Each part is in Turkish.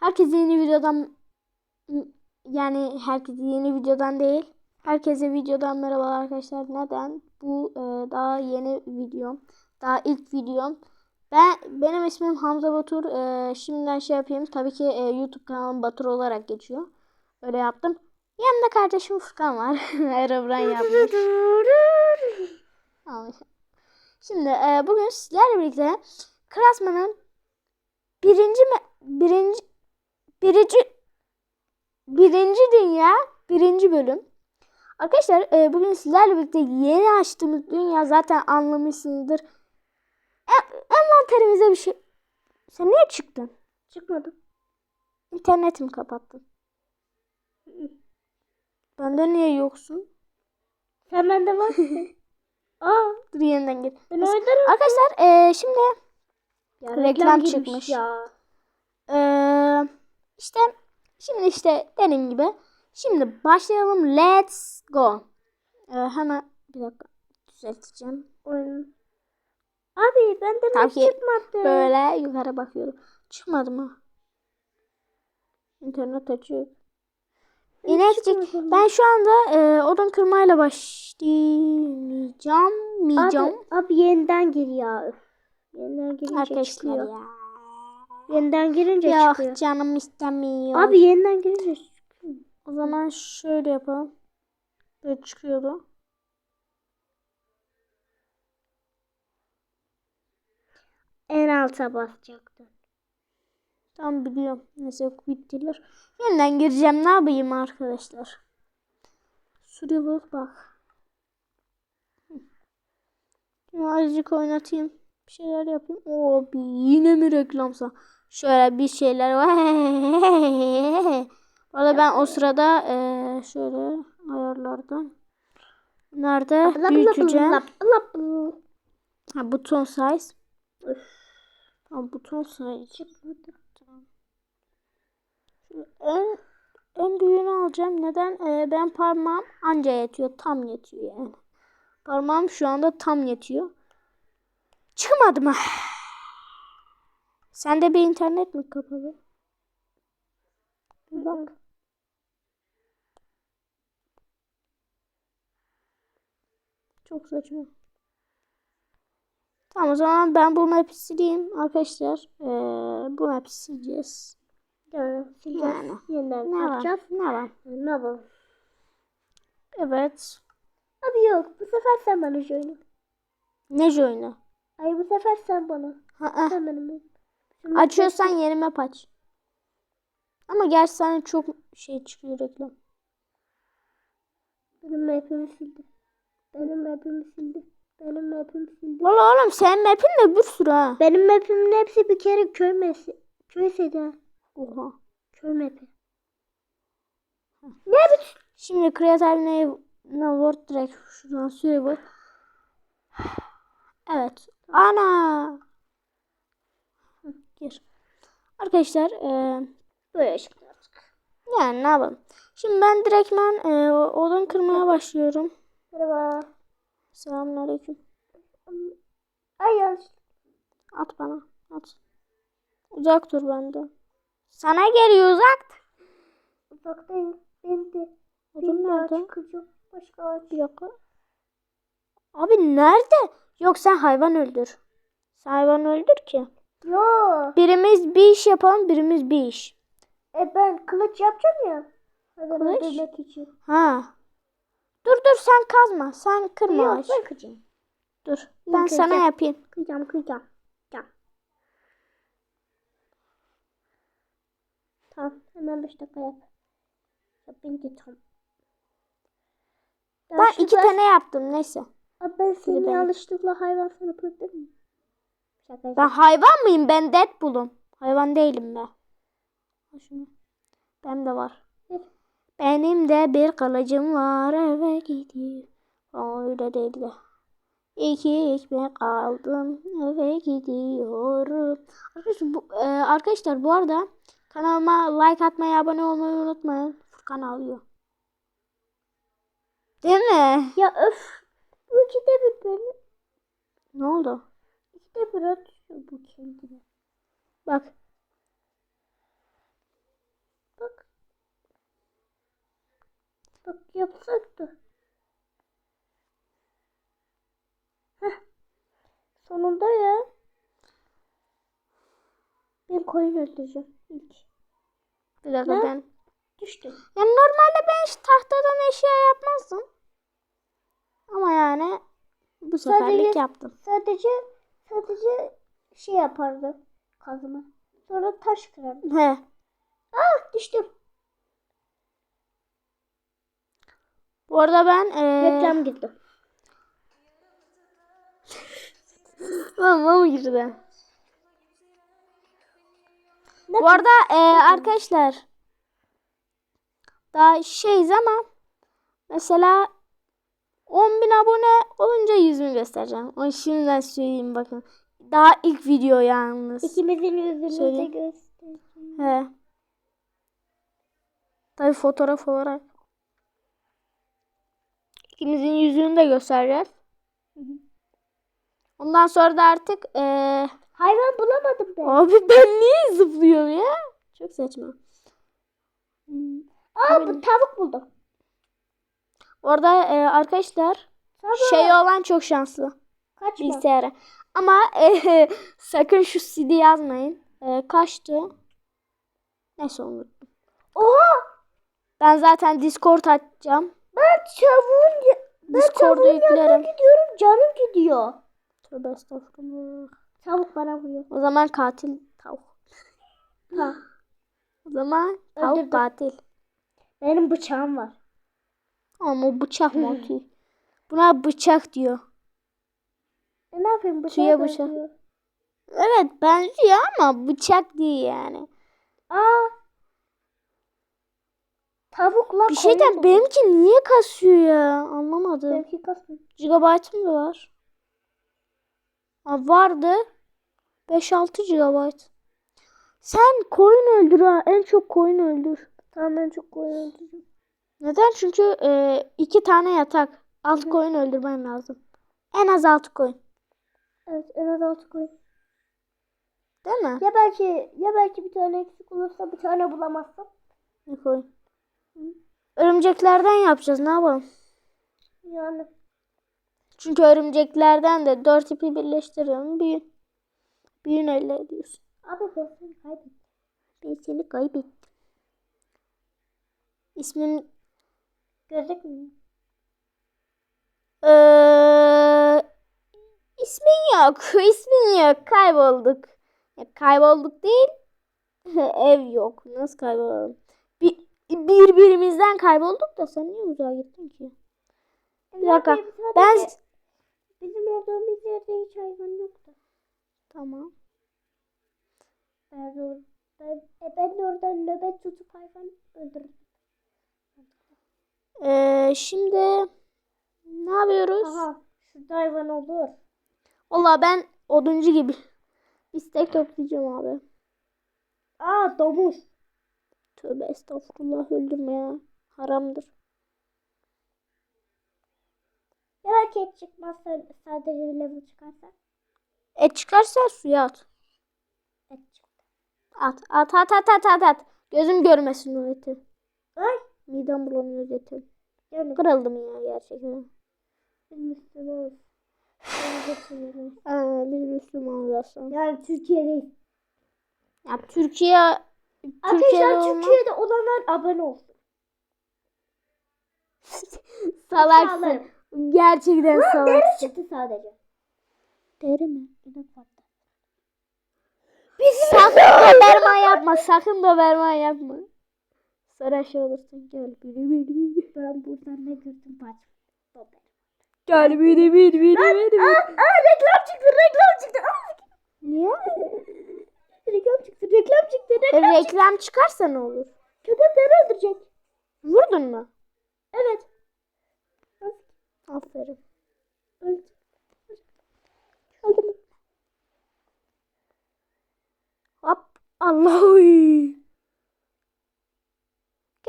Herkese yeni videodan yani herkese yeni videodan değil. Herkese videodan merhabalar arkadaşlar. Neden? Bu e, daha yeni videom. Daha ilk videom. Ben benim ismim Hamza Batur. E, şimdiden şey yapayım. Tabii ki e, YouTube kanalım Batur olarak geçiyor. Öyle yaptım. Yanımda kardeşim Furkan var. Erebran yapmış. Şimdi e, bugün sizlerle birlikte Krasman'ın birinci birinci birinci birinci dünya birinci bölüm. Arkadaşlar e, bugün sizlerle birlikte yeni açtığımız dünya zaten anlamışsınızdır. En, envanterimize bir şey. Sen niye çıktın? Çıkmadım. İnternetimi kapattın. Bende niye yoksun? Sen bende varsın. Aa, Dur yeniden gir. ben oynarım. Arkadaşlar e, şimdi Ya, reklam girmiş çıkmış. Ya. Ee, işte şimdi işte dediğim gibi şimdi başlayalım. Let's go. Ee, hemen bir dakika düzelteceğim. Oyun. Abi benden Tabii hiç ki çıkmadı. böyle yukarı bakıyorum. Çıkmadı mı? İnternet açıyor. İnekcik ben şu anda e, odun kırmayla başlayacağım. Abi, abi yeniden gir ya. Yeniden girince arkadaşlar çıkıyor. ya Yeniden girince yok çıkıyor. canım istemiyor Abi yeniden girince çıkıyor. O zaman şöyle yapalım. Böyle çıkıyordu. En alta basacaktın. Tam biliyorum. Neyse bittiler. Yeniden gireceğim. Ne yapayım arkadaşlar? Şuraya bak bak. Şimdi azıcık oynatayım. Bir şeyler yapayım. Oo yine mi reklamsa? Şöyle bir şeyler var. Valla ben o sırada eee, şöyle ayarlardan. Nerede büyüteceğim. Ha buton size. Tamam buton size en en büyüğünü alacağım. Neden? Ee, ben parmağım anca yetiyor. Tam yetiyor yani. Parmağım şu anda tam yetiyor. Çıkmadı mı? Sende bir internet mi kapalı? Bir bak. Çok saçma. Tamam o zaman ben bu map'i sileyim arkadaşlar. Ee, bu map'i sileceğiz. Yani sileceğiz. Yani. Yeniden Ne var? yapacağız. Ne var? Ne yapalım? Evet. Abi yok. Bu sefer sen bana şöyle. Ne oyunu? Hayır bu sefer sen bana. Ha, Sen benim. Şimdi Açıyorsan yeni map aç. Ama gerçi sana çok şey çıkıyor reklam. Benim map'imi sildi. Benim map'imi sildi. Benim map'imi sildi. Valla oğlum senin map'in de bir sürü ha. Benim map'imin hepsi bir kere köy map'i. Köy sedi. Oha. Köy map'i. Şimdi Creative Nav World direkt şuradan Server. Evet. Ana. Gir. Arkadaşlar eee Böyle çıktı artık. yani ne yapalım. Şimdi ben direktmen eee odun kırmaya başlıyorum. Merhaba. Selamünaleyküm. Ay yanlış. At bana. At. Uzak dur benden. Sana geliyor uzak. Uzaktayım. Ben de. Odun nerede? kıracağım. Başka ağaç. Bir dakika. Abi nerede? Yok sen hayvan öldür. Sen hayvan öldür ki. Yo. Birimiz bir iş yapalım, birimiz bir iş. E ben kılıç yapacağım ya. Hayvan Kılıç? öldürmek için. Ha. Dur dur sen kazma. Sen kırma Yok ağaç. ben kıracağım. Dur. Ben Ben sana yapayım. Kıracağım kıracağım. Kıracağım. Tamam hemen 5 dakika yap. Yapınca tam. Ben şu iki ben- tane yaptım neyse. Abi ben seni yanlışlıkla hayvan sanıp öldürdüm. Şaka Ben hayvan mıyım? Ben Deadpool'um. Hayvan değilim ben. Benim de var. Benim de bir kılıcım var eve gidiyor. Öyle değil de. İki ekmek aldım eve gidiyorum. Arkadaşlar bu, e, arkadaşlar bu arada kanalıma like atmayı abone olmayı unutmayın. Furkan ağlıyor. Değil mi? Ya öf. Bu ikide bir beni. Ne oldu? Ne bırakıyor bu kendine? Bak. Bak. Bak yapsak da. Sonunda ya. Ben koyun öldüreceğim ilk. Bir dakika ne? ben. Düştüm. Yani normalde ben işte tahtadan eşya yapmazdım. Ama yani bu seferlik sadece, yaptım. Sadece sadece şey yapardı kazma. Sonra taş kırardı. He. Ah düştüm. Bu arada ben eee Reklam girdi. Mama mı girdi? Ne Bu arada eee, arkadaşlar daha şeyiz ama mesela 10 bin abone olunca yüzümü göstereceğim. Onu şimdiden söyleyeyim bakın. Daha ilk video yalnız. İkimizin yüzünü de göstereyim. He. Tabi fotoğraf olarak. İkimizin yüzünü de göstereceğiz. Hı hı. Ondan sonra da artık eee Hayvan bulamadım ben. abi ben niye zıplıyorum ya? Çok saçma. Hmm. Aa bu tavuk buldum. Orada eee, arkadaşlar Tamam. şey olan çok şanslı Kaçma. bilgisayara. Ama eee, sakın şu CD yazmayın. Eee, kaçtı? Neyse unuttum. Oha! Ben zaten Discord açacağım. Ben tavuğun yanına yüklerim. gidiyorum canım gidiyor. Tövbe estağfurullah. Tavuk bana vuruyor. O zaman katil tavuk. Ha. O zaman tavuk Öldürdüm. katil. Benim bıçağım var. Ama o bıçak tüy? Buna bıçak diyor. E ne yapayım bıçağı Suya bıçak. benziyor. Evet benziyor ama bıçak değil yani. Aa. Tavukla Bir şeyden koyun benimki niye kasıyor ya? Anlamadım. Benimki kasmıyor. Gigabyte'ım da var. Ha, vardı. 5-6 GB. Sen koyun öldür ha. En çok koyun öldür. Tamam ben çok koyun öldüreceğim. Neden? Çünkü e, iki tane yatak. Alt Hı. koyun öldürmen lazım. En az altı koyun. Evet en az altı koyun. Değil mi? Ya belki ya belki bir tane eksik olursa bir tane bulamazsam. Ne koyun? Örümceklerden yapacağız. Ne yapalım? Yani. Çünkü örümceklerden de dört ipi birleştiriyorum. Büyün. Büyün elde ediyorsun. Abi ben seni kaybettim. Ben seni kaybettim. İsmin Gözükmüyor. Ee, ismin yok. İsmin yok. Kaybolduk. Ya, kaybolduk değil. Ev yok. Nasıl kaybolalım? Bir, birbirimizden kaybolduk da sen niye uzağa gittin ki? Bir dakika. Ben Bizim olduğumuz yerde hiç hayvan yoktu. tamam. Ben ben, e, ben de oradan nöbet tutup hayvan öldürdüm. Ee, şimdi ne yapıyoruz? Aha şurada hayvan olur. Valla ben oduncu gibi. İstek toplayacağım abi. Aa domuz. Tövbe estağfurullah öldürme ya. Haramdır. Ya belki et çıkmazsa sadece level çıkarsa. Et çıkarsa suya at. Et çıktı. At at at at at at at. Gözüm görmesin o eti. Ay. Midem bulanıyor etin. Yani Kırıldım ya gerçekten. biz Müslümanız. Aa, biz Müslümanız aslında. Yani Türkiye'deyiz. Ya Türkiye Türkiye'de Arkadaşlar olma. Türkiye'de olanlar abone olsun. Salaksın. Sağlarım. Gerçekten Deri salaksın. çıktı sadece. Deri mi? Sakın doberman yapma. Sakın doberman yapma. Sonra şey olursun. Gel biri biri biri. Ben buradan ne gördüm bacım. Gel biri biri biri biri. Aa, aa reklam çıktı reklam çıktı. Aa, Niye? reklam çıktı reklam çıktı. Reklam. E, reklam çıkarsa ne olur? Köpekleri öldürecek. Vurdun mu? Evet. Aferin. Öldüm. Hop. Allah.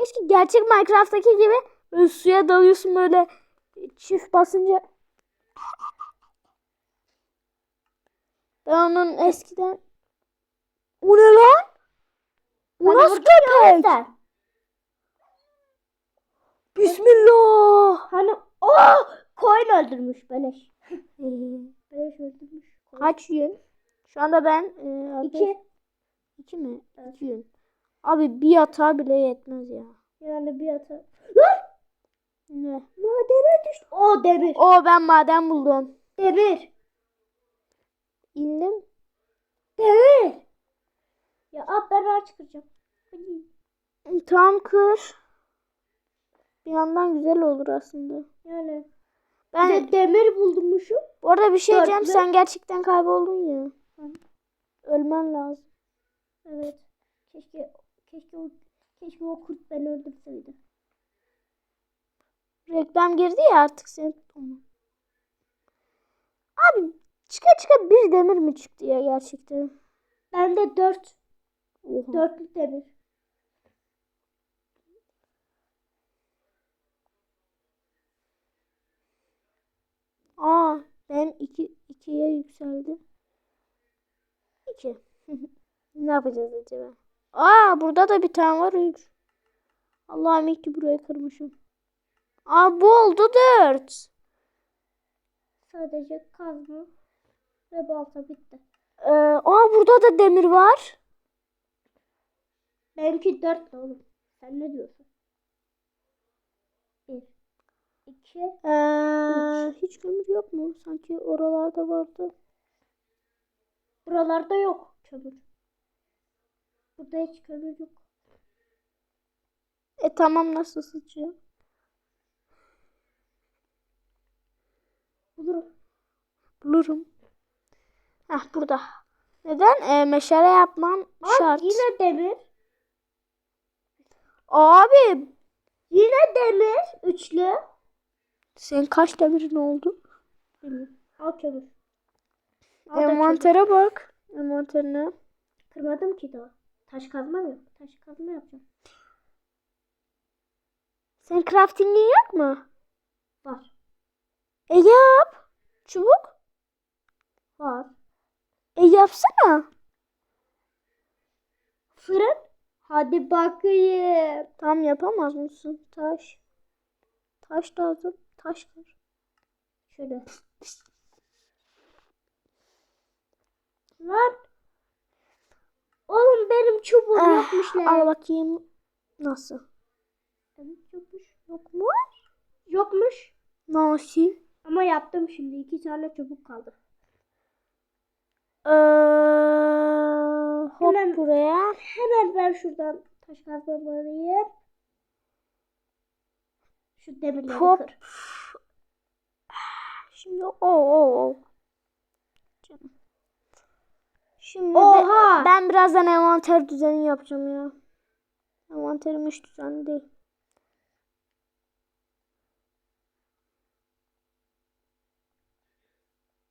Keşke gerçek Minecraft'taki gibi böyle suya dalıyorsun böyle çift basınca. Ben onun eskiden... O ne lan? O nasıl köpek? Bismillah. Hani oh koyun öldürmüş beleş. Beleş öldürmüş. Kaç yün? Şu anda ben e, arkadaş- İki. İki mi? İki yün. Abi bir yatağa bile yetmez ya. Yani bir ata. Lan! Ne? Madene düştü. O demir. O ben maden buldum. Demir. İndim. Demir. Ya ab ben ağaç kıracağım. Tam kır. Bir yandan güzel olur aslında. Yani. Ben Ben demir buldummuşum. bu arada bir şey diyeceğim. Sen gerçekten kayboldun ya. Hı. Ölmen lazım. Evet. Keşke keşke o keşke o kurt beni öldürseydi. Reklam girdi ya artık seni tutma. Abi çıka çıka bir demir mi çıktı ya gerçekten? Bende dört. Oha. Dörtlü demir. Aa benim iki, ikiye yükseldi. İki. ne yapacağız acaba? Aa burada da bir tane var. Üç. Allah'ım iyi ki burayı kırmışım. Aa bu oldu dört. Sadece kazma ve balta bitti. Ee, aa burada da demir var. Benimki dört de oğlum. Sen ne diyorsun? Bir. iki. Ee, hiç kömür yok mu? Sanki oralarda vardı. Buralarda yok kömür. Burada hiç kömür yok. E tamam nasıl sıçıyor? Bulurum. Bulurum. Heh burada. Neden? E, meşale yapmam Bak şart. yine demir. Abi Yine demir. Üçlü. senin kaç demirin oldu? Demir. Al kömür. Envantere bak. Envanterine. Kırmadım ki daha. Taş kazma mı yok? Taş kazma yapacağım. Senin crafting'in yok mu? Var. E yap. Çubuk. Var. E yapsana. Fırın. Hadi bakayım. Tam yapamaz mısın? Taş. Taş lazım. Taş kır. Şöyle. Lan. Oğlum benim çubuğum Ah, yokmuş lan. Al bakayım. Nasıl? Evet, yokmuş. Yok mu? Yokmuş. Nasıl? Ama yaptım şimdi. iki tane çubuk kaldı. Ee, hop Hemen- buraya. Hemen ben şuradan taş kazmamı alayım. Şu demirleri Hop. kır. Şimdi o o o. Canım. Şimdi Oha! ben, ben birazdan envanter düzeni yapacağım ya. Envanterim hiç düzenli değil.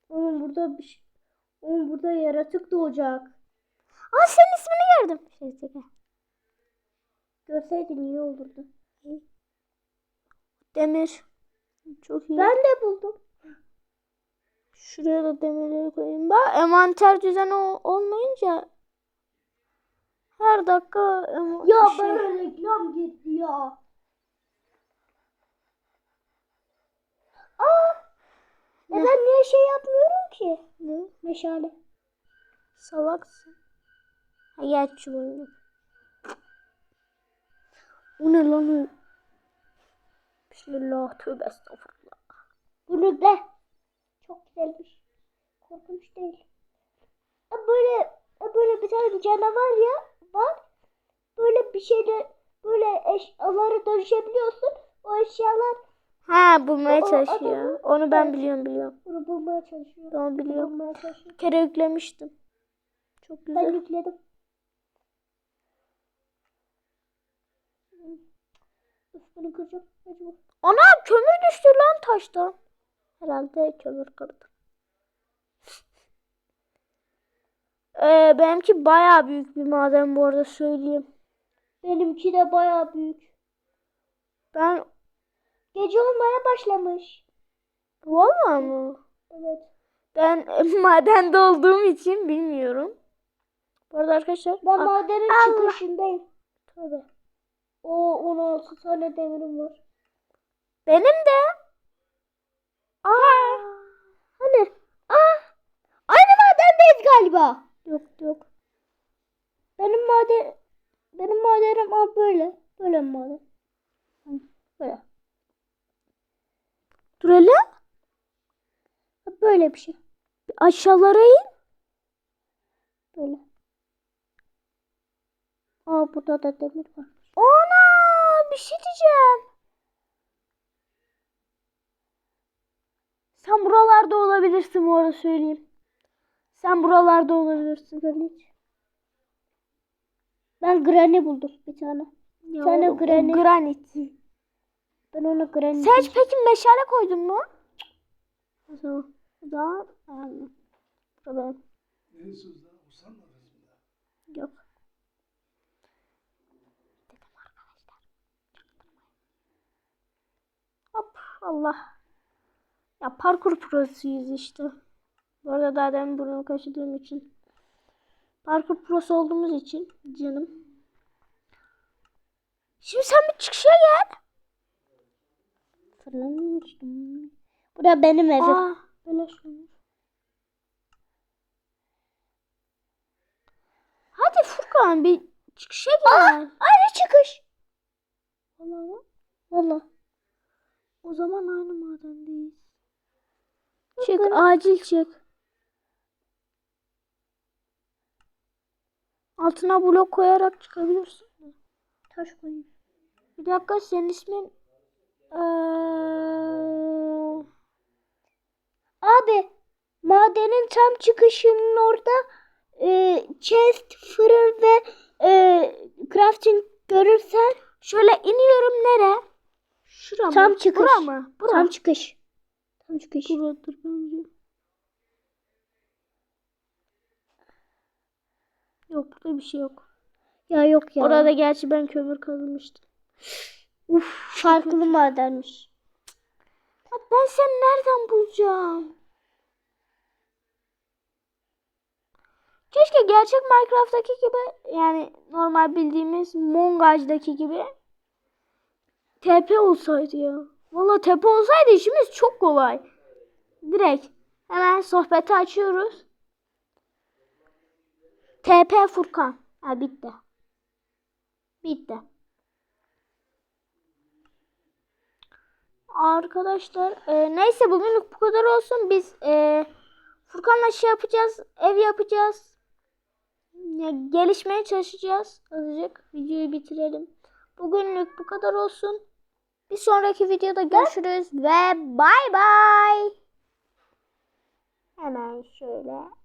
Oğlum burada bir şey... Oğlum burada yaratık doğacak. Aa senin ismini gördüm. Şey, çeker. Görseydin iyi olurdu. Demir. Çok iyi. Ben de buldum. Şuraya da demirleri koyayım. Bak envanter düzeni ol- olmayınca her dakika Ya şey- bana reklam gitti ya. Aa! E ben niye şey yapmıyorum ki? Ne? Meşale. Salaksın. Ha gel çubuğunu. O ne lan o? Bismillah tövbe estağfurullah. Bunu de. Çok güzelmiş. Korkunç değil. E böyle e böyle bir tane canavar ya var. Böyle bir şeyle böyle eşyaları dönüşebiliyorsun. O eşyalar Ha bulmaya O- çalışıyor. adamı- Onu ben Evet. biliyorum biliyorum. bunu bulmaya çalışıyor. Onu biliyorum. Bulmaya çalışıyor. Bir kere yüklemiştim. Çok Ben güzel. yükledim. Üf bunu kıracağım. Ana kömür düştü lan taştan. Herhalde kömür kırdı. Ee, benimki baya büyük bir maden bu arada söyleyeyim. Benimki de bayağı büyük. Ben Gece olmaya başlamış. Vallahi mı? Evet. Ben madende olduğum için bilmiyorum. Bu arada arkadaşlar. Ben madenin Allah. çıkışındayım. Tövbe. O 16 tane demirim var. Benim de. Aa. Hani? Aa! Aynı madendeyiz galiba. Yok yok. Benim maden benim madenim abi böyle. Böyle maden. Böyle. Dur hele. Böyle bir şey. Bir Aşağılara in. Böyle. Aa burada da demir var. Ana bir şey diyeceğim. Sen buralarda olabilirsin bu arada söyleyeyim. Sen buralarda olabilirsin. Granit. Ben granit buldum bir tane. Ya tane o- o granit. Granit. Ben ona granit. Sen hiç peki meşale koydun mu? O zaman. O zaman. Yani. Mı? yok. Hop Allah. Ya parkur prosuyuz işte. Bu arada daha demin burnumu kaşıdığım için. Parkur prosu olduğumuz için canım. Şimdi sen bir çıkışa gel. Fırlamıştım. Bu da benim evim. Aa, böyle olmuş. Hadi Furkan bir çıkışa gel. Aynı çıkış. Vallahi mı? Valla. O zaman aynı madendeyiz. Çık acil çık. Altına blok koyarak çıkabilirsin. Taş koyayım. Bir dakika senin ismin Eee, Abi madenin tam çıkışının orada e, chest, fırın ve e, crafting görürsen şöyle iniyorum nere? Şura mı? Tam çıkış. Bura mı? Bura. tam çıkış. Tam çıkış. Buradır bence. Yok burada bir şey yok. Ya yok ya. Orada gerçi ben kömür kazmıştım. Uf, farklı madenmiş. Ya ben seni nereden bulacağım? Keşke gerçek Minecraft'taki gibi yani normal bildiğimiz Mongaj'daki gibi TP olsaydı ya. Valla TP olsaydı işimiz çok kolay. Direkt hemen sohbeti açıyoruz. TP Furkan. Ha bitti. Bitti. Arkadaşlar e, neyse bugünlük bu kadar olsun. Biz e, Furkan'la şey yapacağız. Ev yapacağız. Ya, gelişmeye çalışacağız. Azıcık videoyu bitirelim. Bugünlük bu kadar olsun. Bir sonraki videoda görüşürüz ve bay bay. Hemen şöyle